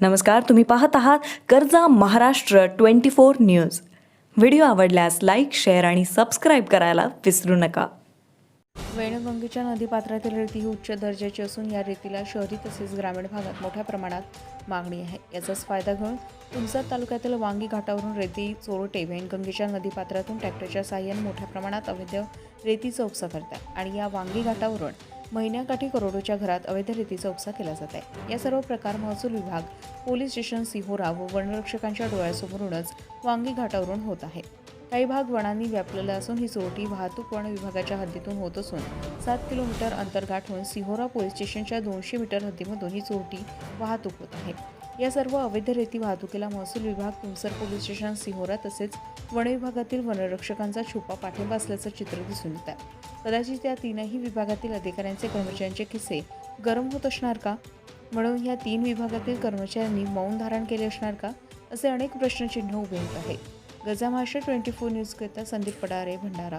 नमस्कार तुम्ही पाहत आहात कर्जा Maharashtra twenty four news. Video आवडल्यास लाईक शेअर आणि सबस्क्राईब करायला विसरू नका. वेणगंगेच्या नदीपात्रातील रेती ही उच्च दर्जाची असून या रेतीला शहरी तसेच ग्रामीण भागात मोठ्या प्रमाणात मागणी आहे. याचाच फायदा घेऊन तुमसर तालुक्यातील वांगी घाटावरून रेती चोरटे वेणगंगेच्या नदीपात्रातून ट्रॅक्टरच्या साह्याने मोठ्या प्रमाणात अवैध रेतीचा उपसा करतात आणि या वांगी घाटावरून महिन्याकाठी करोडोच्या घरात अवैधरितीचा उपसा केला जात आहे. या सर्व प्रकार महसूल विभाग पोलीस स्टेशन सिहोरा व वनरक्षकांच्या डोळ्यासमोरूनच वांगी घाटावरून होत आहे. काही भाग वनांनी व्यापलेला असून ही चोरटी वाहतूक वन विभागाच्या हद्दीतून होत असून सात किलोमीटर अंतर गाठून सिहोरा पोलीस स्टेशनच्या दोनशे मीटर हद्दीमधून ही चोरटी वाहतूक होत आहे. या सर्व अवैध रेती वाहतुकीला महसूल विभाग तुमसर पोलीस स्टेशन सिहोरा तसेच वन विभागातील वनरक्षकांचा छुपा पाठिंबा असल्याचं चित्र दिसून येत आहे. कदाचित या तीनही विभागातील अधिकाऱ्यांचे कर्मचाऱ्यांचे किस्से गरम होत असणार का? म्हणून या तीन विभागातील कर्मचाऱ्यांनी मौन धारण केले असणार का? असे अनेक प्रश्नचिन्ह उभे होत आहे गजा महाराष्ट्र ट्वेंटी फोर न्यूजकरिता संदीप पडारे भंडारा.